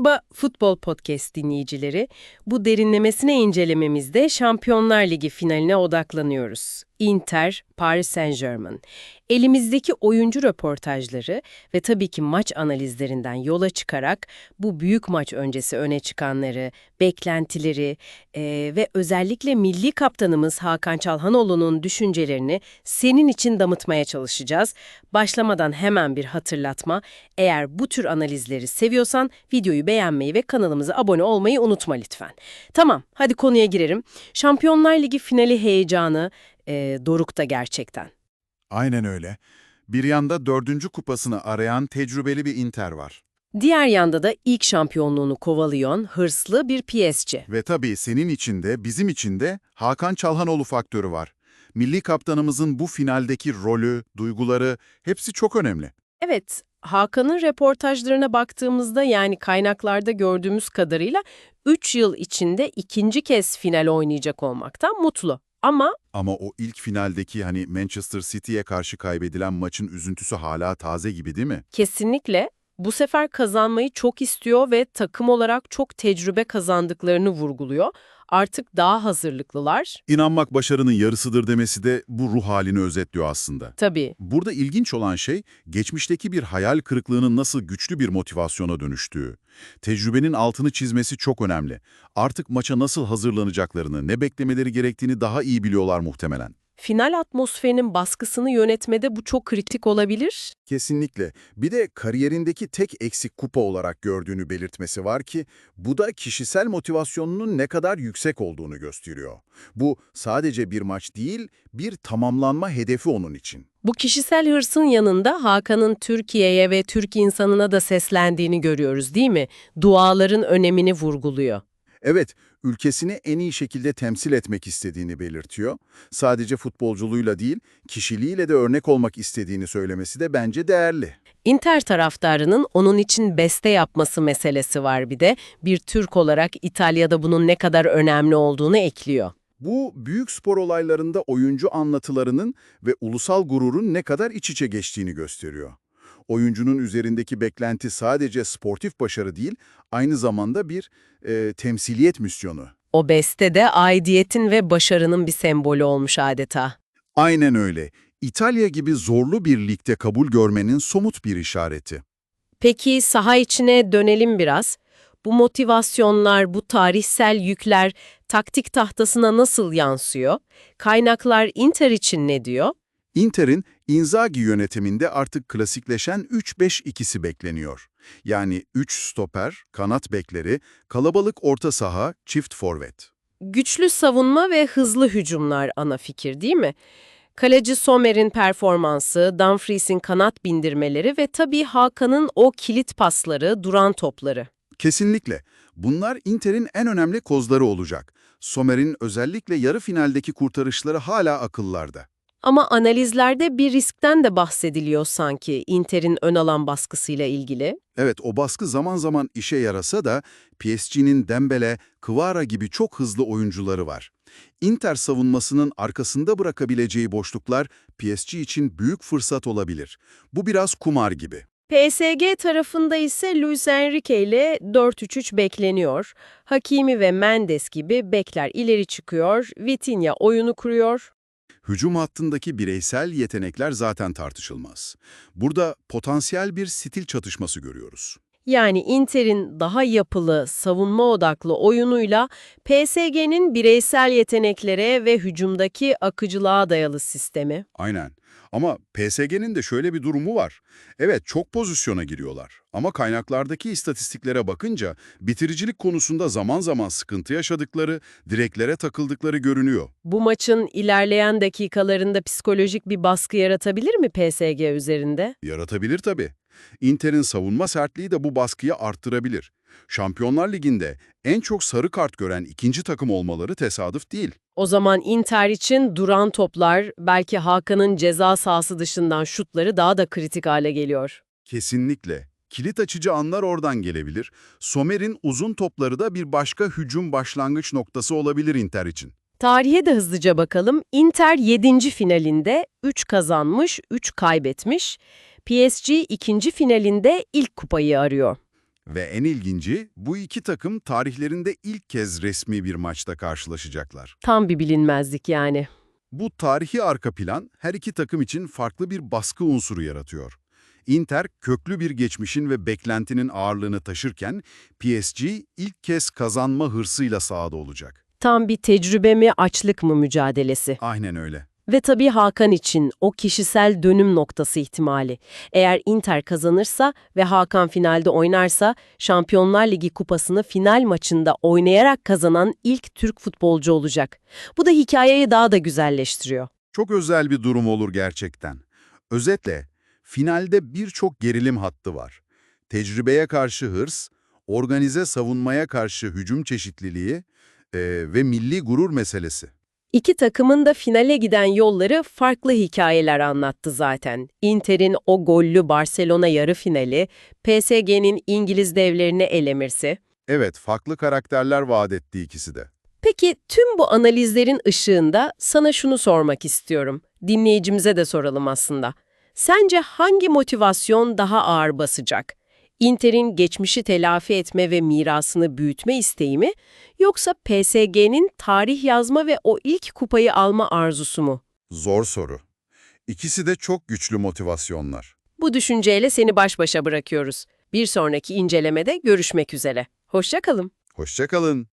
Merhaba Futbol Podcast dinleyicileri. Bu derinlemesine incelememizde Şampiyonlar Ligi finaline odaklanıyoruz. Inter, Paris Saint-Germain. Elimizdeki oyuncu röportajları ve tabii ki maç analizlerinden yola çıkarak bu büyük maç öncesi öne çıkanları, beklentileri e, ve özellikle milli kaptanımız Hakan Çalhanoğlu'nun düşüncelerini senin için damıtmaya çalışacağız. Başlamadan hemen bir hatırlatma. Eğer bu tür analizleri seviyorsan videoyu beğenmeyi ve kanalımıza abone olmayı unutma lütfen. Tamam, hadi konuya girelim. Şampiyonlar Ligi finali heyecanı e, dorukta gerçekten. Aynen öyle. Bir yanda dördüncü kupasını arayan tecrübeli bir Inter var. Diğer yanda da ilk şampiyonluğunu kovalayan hırslı bir PSG. Ve tabii senin için de bizim için de Hakan Çalhanoğlu faktörü var. Milli kaptanımızın bu finaldeki rolü, duyguları hepsi çok önemli. Evet, Hakan'ın reportajlarına baktığımızda yani kaynaklarda gördüğümüz kadarıyla 3 yıl içinde ikinci kez final oynayacak olmaktan mutlu. Ama Ama o ilk finaldeki hani Manchester City'ye karşı kaybedilen maçın üzüntüsü hala taze gibi değil mi? kesinlikle bu sefer kazanmayı çok istiyor ve takım olarak çok tecrübe kazandıklarını vurguluyor. Artık daha hazırlıklılar. İnanmak başarının yarısıdır demesi de bu ruh halini özetliyor aslında. Tabii. Burada ilginç olan şey, geçmişteki bir hayal kırıklığının nasıl güçlü bir motivasyona dönüştüğü. Tecrübenin altını çizmesi çok önemli. Artık maça nasıl hazırlanacaklarını, ne beklemeleri gerektiğini daha iyi biliyorlar muhtemelen. Final atmosferinin baskısını yönetmede bu çok kritik olabilir. Kesinlikle. Bir de kariyerindeki tek eksik kupa olarak gördüğünü belirtmesi var ki bu da kişisel motivasyonunun ne kadar yüksek olduğunu gösteriyor. Bu sadece bir maç değil, bir tamamlanma hedefi onun için. Bu kişisel hırsın yanında Hakan'ın Türkiye'ye ve Türk insanına da seslendiğini görüyoruz değil mi? Duaların önemini vurguluyor. Evet, ülkesini en iyi şekilde temsil etmek istediğini belirtiyor. Sadece futbolculuğuyla değil, kişiliğiyle de örnek olmak istediğini söylemesi de bence değerli. Inter taraftarının onun için beste yapması meselesi var bir de. Bir Türk olarak İtalya'da bunun ne kadar önemli olduğunu ekliyor. Bu büyük spor olaylarında oyuncu anlatılarının ve ulusal gururun ne kadar iç içe geçtiğini gösteriyor. Oyuncunun üzerindeki beklenti sadece sportif başarı değil, aynı zamanda bir e, temsiliyet misyonu. O beste de aidiyetin ve başarının bir sembolü olmuş adeta. Aynen öyle. İtalya gibi zorlu bir ligde kabul görmenin somut bir işareti. Peki saha içine dönelim biraz. Bu motivasyonlar, bu tarihsel yükler taktik tahtasına nasıl yansıyor? Kaynaklar Inter için ne diyor? Inter'in Inzaghi yönetiminde artık klasikleşen 3-5-2'si bekleniyor. Yani 3 stoper, kanat bekleri, kalabalık orta saha, çift forvet. Güçlü savunma ve hızlı hücumlar ana fikir değil mi? Kaleci Sommer'in performansı, Dumfries'in kanat bindirmeleri ve tabii Hakan'ın o kilit pasları, duran topları. Kesinlikle. Bunlar Inter'in en önemli kozları olacak. Sommer'in özellikle yarı finaldeki kurtarışları hala akıllarda. Ama analizlerde bir riskten de bahsediliyor sanki Inter'in ön alan baskısıyla ilgili. Evet, o baskı zaman zaman işe yarasa da PSG'nin Dembele, Kvara gibi çok hızlı oyuncuları var. Inter savunmasının arkasında bırakabileceği boşluklar PSG için büyük fırsat olabilir. Bu biraz kumar gibi. PSG tarafında ise Luis Enrique ile 4-3-3 bekleniyor. Hakimi ve Mendes gibi bekler ileri çıkıyor, Vitinha oyunu kuruyor. Hücum hattındaki bireysel yetenekler zaten tartışılmaz. Burada potansiyel bir stil çatışması görüyoruz. Yani Inter'in daha yapılı, savunma odaklı oyunuyla PSG'nin bireysel yeteneklere ve hücumdaki akıcılığa dayalı sistemi. Aynen. Ama PSG'nin de şöyle bir durumu var. Evet çok pozisyona giriyorlar. Ama kaynaklardaki istatistiklere bakınca bitiricilik konusunda zaman zaman sıkıntı yaşadıkları, direklere takıldıkları görünüyor. Bu maçın ilerleyen dakikalarında psikolojik bir baskı yaratabilir mi PSG üzerinde? Yaratabilir tabii. Inter'in savunma sertliği de bu baskıyı arttırabilir. Şampiyonlar Ligi'nde en çok sarı kart gören ikinci takım olmaları tesadüf değil. O zaman Inter için duran toplar, belki Hakan'ın ceza sahası dışından şutları daha da kritik hale geliyor. Kesinlikle. Kilit açıcı anlar oradan gelebilir. Sommer'in uzun topları da bir başka hücum başlangıç noktası olabilir Inter için. Tarihe de hızlıca bakalım. Inter 7. finalinde 3 kazanmış, 3 kaybetmiş. PSG ikinci finalinde ilk kupayı arıyor. Ve en ilginci bu iki takım tarihlerinde ilk kez resmi bir maçta karşılaşacaklar. Tam bir bilinmezlik yani. Bu tarihi arka plan her iki takım için farklı bir baskı unsuru yaratıyor. Inter köklü bir geçmişin ve beklentinin ağırlığını taşırken PSG ilk kez kazanma hırsıyla sahada olacak. Tam bir tecrübe mi, açlık mı mücadelesi. Aynen öyle. Ve tabii Hakan için o kişisel dönüm noktası ihtimali. Eğer Inter kazanırsa ve Hakan finalde oynarsa Şampiyonlar Ligi kupasını final maçında oynayarak kazanan ilk Türk futbolcu olacak. Bu da hikayeyi daha da güzelleştiriyor. Çok özel bir durum olur gerçekten. Özetle, finalde birçok gerilim hattı var. Tecrübeye karşı hırs, organize savunmaya karşı hücum çeşitliliği eee, ve milli gurur meselesi. İki takımın da finale giden yolları farklı hikayeler anlattı zaten. Inter'in o gollü Barcelona yarı finali, PSG'nin İngiliz devlerini elemirsi. Evet, farklı karakterler vaat etti ikisi de. Peki tüm bu analizlerin ışığında sana şunu sormak istiyorum. Dinleyicimize de soralım aslında. Sence hangi motivasyon daha ağır basacak? Inter'in geçmişi telafi etme ve mirasını büyütme isteği mi? Yoksa PSG'nin tarih yazma ve o ilk kupayı alma arzusu mu? Zor soru. İkisi de çok güçlü motivasyonlar. Bu düşünceyle seni baş başa bırakıyoruz. Bir sonraki incelemede görüşmek üzere. Hoşça kalın. Hoşçakalın.